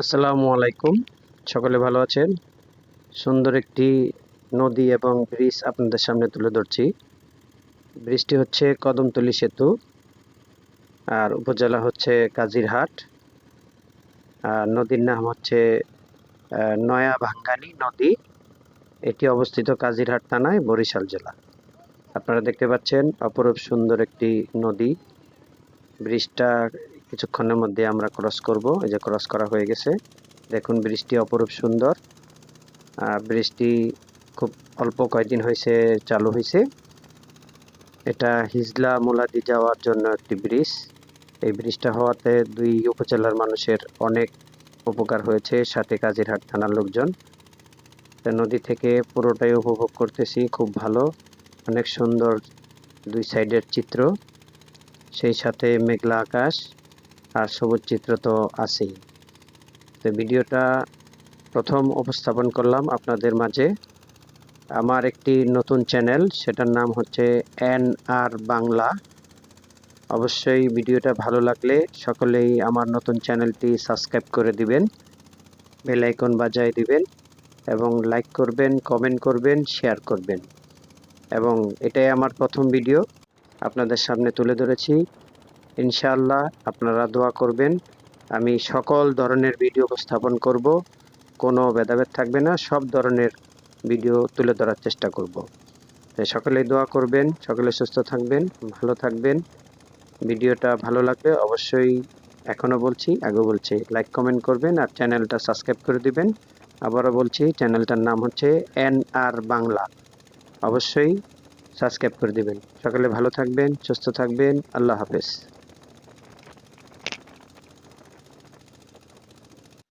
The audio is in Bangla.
আসসালামু আলাইকুম। সকলে ভালো আছেন? সুন্দর একটি নদী এবং ব্রিজ আপনাদের সামনে তুলে ধরছি। ব্রিজটি হচ্ছে কদমতলি সেতু, আর উপজেলা হচ্ছে কাজিরহাট, আর নদীর নাম হচ্ছে নয়া ভাঙ্গানি নদী। এটি অবস্থিত কাজিরহাট থানায় বরিশাল জেলা। আপনারা দেখতে পাচ্ছেন অপরূপ সুন্দর একটি নদী। ব্রিজটা কিছুক্ষণের মধ্যে আমরা ক্রস করব। এই যে ক্রস করা হয়ে গেছে। দেখুন ব্রিজটি অপরূপ সুন্দর। ব্রিজটি খুব অল্প কয়েকদিন হয়েছে, চালু হয়েছে। এটা হিজলা মোলাদি যাওয়ার জন্য একটি ব্রিজ। এই ব্রিজটা হওয়াতে দুই উপজেলার মানুষের অনেক উপকার হয়েছে। সাথে কাজিরহাট থানার লোকজন। নদী থেকে পুরোটাই উপভোগ করতেছি, খুব ভালো। অনেক সুন্দর দুই সাইডের চিত্র। সেই সাথে মেঘলা আকাশ। আর সবুজ চিত্র তো আছেই। তো ভিডিওটা প্রথম উপস্থাপন করলাম আপনাদের মাঝে। আমার একটি নতুন চ্যানেল, সেটার নাম হচ্ছে এন আর বাংলা। অবশ্যই ভিডিওটা ভালো লাগলে সকলেই আমার নতুন চ্যানেলটি সাবস্ক্রাইব করে দিবেন, বেল আইকন বাজায় দিবেন, এবং লাইক করবেন, কমেন্ট করবেন, শেয়ার করবেন। এবং এটাই আমার প্রথম ভিডিও। আপনাদের সামনে তুলে ধরেছি। ইনশাআল্লাহ আপনারা দোয়া করবেন। আমি সকল ধরনের ভিডিও উপস্থাপন করব। কোনো ভেদাভেদ থাকবে না, সব ধরনের ভিডিও তুলে ধরার চেষ্টা করব। তাই সকলেই দোয়া করবেন, সকলে সুস্থ থাকবেন, ভালো থাকবেন। ভিডিওটা ভালো লাগবে অবশ্যই এখনও বলছি আগে বলছি, লাইক, কমেন্ট করবেন আর চ্যানেলটা সাবস্ক্রাইব করে দিবেন। আবারও বলছি, চ্যানেলটার নাম হচ্ছে এন আর বাংলা। অবশ্যই সাবস্ক্রাইব করে দিবেন। সকলে ভালো থাকবেন, সুস্থ থাকবেন, আল্লাহ হাফেজ।